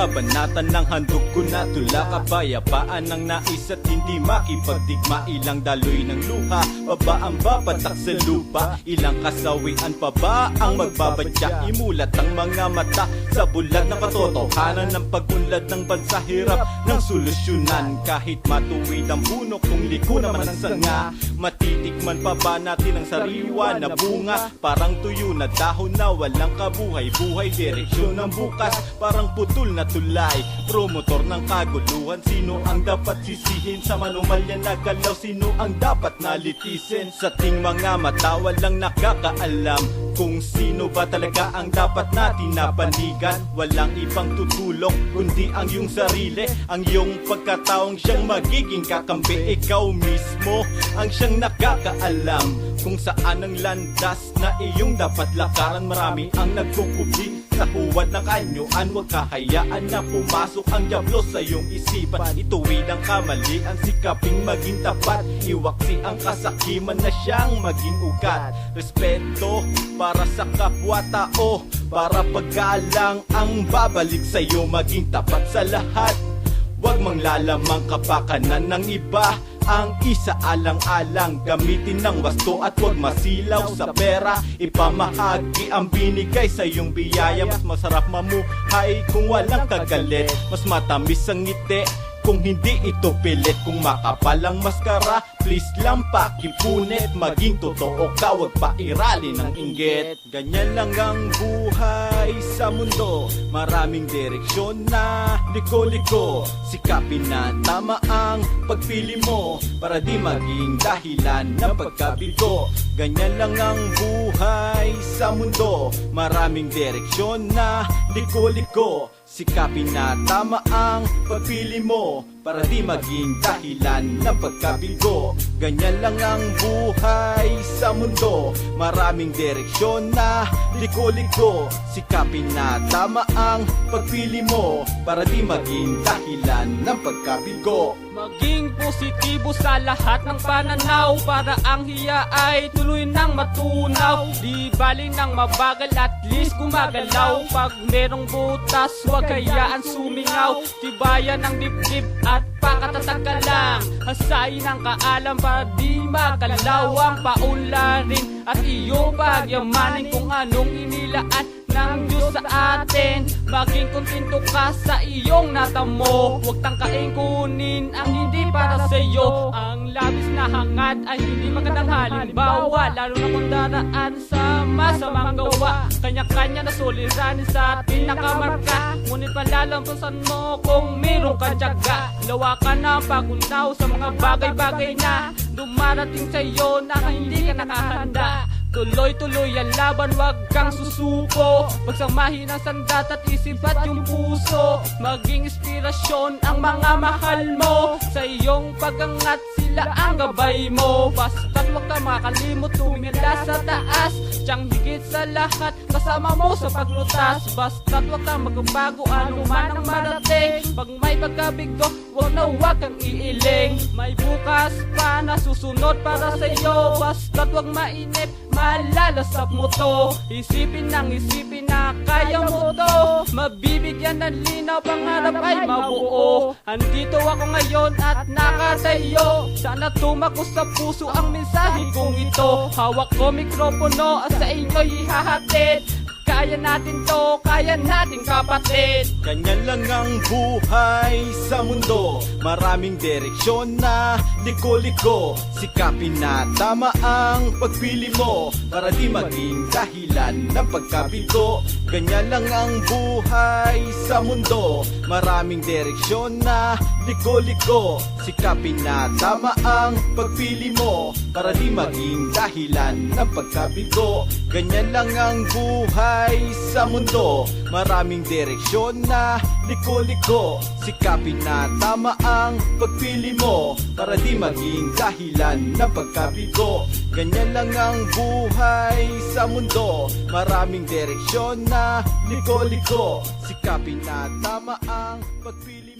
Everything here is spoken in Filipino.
kabanatan ng handog ko na tula Kapayapaan ng nais at hindi makipagdigma. Ilang daloy ng luha, baba ang babatak sa lupa. Ilang kasawian pa ba ang magbabadya? Imulat ang mga mata sa bulat ng katotohanan. Ng pagunlad ng bansa hirap ng solusyonan. Kahit matuwid ang puno kung liko naman ang sanga. Matitikman pa ba natin ang sariwa na bunga? Parang tuyo na dahon na walang kabuhay-buhay Direksyon ng bukas. Parang putol na tulay. Promotor ng kaguluhan Sino ang dapat sisihin? Sa manumalya na galaw Sino ang dapat nalitisin? Sa ting mga mata walang nakakaalam Kung sino ba talaga ang dapat natin napanigan Walang ibang tutulong kundi ang iyong sarili. Ang iyong pagkataong siyang magiging kakampi Ikaw mismo ang siyang nakakaalam Kung saan ang landas na iyong dapat lakaran. Marami ang nagkukubi sa huwad ng kanyuan Huwag kahayaan na pumasok ang diablo sa iyong isipan. Ituwid ang kamalian, sikaping maging tapat. Iwaksi ang kasakiman na siyang maging ugat. Respeto para sa kapwa-tao Para paggalang ang babalik sa iyo Maging tapat sa lahat. Huwag mang lalamang kapakanan ng iba ang isa alang-alang Gamitin ng wasto at huwag masilaw sa pera. Ipamahagi ang binigay sa iyong biyaya. Mas masarap mamuhay kung walang kagalit. Mas matamis ang ngiti kung hindi ito pilit. Kung makapal ang maskara Please lang pakipunit. Maging totoo ka Huwag pa irali ng inggit. Ganyan lang ang buhay sa mundo. Maraming direksyon na liko-liko. Sikapin na tama ang pagpili mo Para di maging dahilan ng pagkabigo Ganyan lang ang buhay sa mundo. Maraming direksyon na liko-liko Sikapin na tama ang pagpili mo Para di maging dahilan ng pagkabigo. Ganyan lang ang buhay sa mundo. Maraming direksyon na liko-liko Sikapin na tama ang pagpili mo Para di maging dahilan ng pagkabigo. Maging positibo sa lahat ng pananaw. Para ang hiya ay tuloy nang matunaw. Di bali nang mabagal at least gumagalaw. Pag merong butas huwag hayaan sumingaw. Tibayan ng dibdib at pakatatag ka lang. Hasain ang kaalam para di makalaw Ang paunlarin. At iyong pagyamanin Kung anong inilaan Maging kontento ka sa iyong natamo? Huwag tangkain kunin ang hindi para sa iyo Ang labis na hangad ay hindi magandang halimbawa. Lalo na kung daraan sa masamang gawa. Kanya-kanya na suliranin sa atin nakamarka Ngunit palalampusan mo kung mayroong ka tiyaga. Lawakan ang pagunaw sa mga bagay-bagay na Dumarating sa iyo na hindi ka nakahanda Tuloy-tuloy ang laban, wag kang susuko. Pagsamahin ang sandat at isip at yung puso. Maging inspirasyon ang mga mahal mo. Sa iyong pagangat sila ang gabay mo. Basta't wag ka makalimot, tumila sa taas Tiyang higit sa lahat, kasama mo sa paglutas Basta't wag kang magbago, ano man ang marating Pag may pagkabigo, wag na wag kang iiling. May bukas pa na susunod para sa iyo Basta't wag mainip, malalasap mo to. Isipin ng isipin na kaya mo to. Mabibigyan ng linaw, pangarap ay mabuo. Andito ako ngayon at nakatayo. Sana tumako sa puso ang mensahe kong ito. Hawak ko mikropono at sa inyo ihahatid Kaya natin to, kaya natin kapatid. Ganyan lang ang buhay sa mundo. Maraming direksyon na liko-liko. Sikapin na tama ang pagpili mo. Para di maging dahilan ng pagkabigo Ganyan lang ang buhay sa mundo. Maraming direksyon na liko-liko. Sikapin na tama ang pagpili mo. Para di maging dahilan ng pagkabigo Ganyan lang ang buhay sa mundo. Maraming direksyon na liko-liko. Sikapin na tama ang pagpili mo Para di maging dahilan ng pagkabigo. Ganyan lang ang buhay sa mundo. Maraming direksyon na liko-liko. Sikapin na tama ang pagpili mo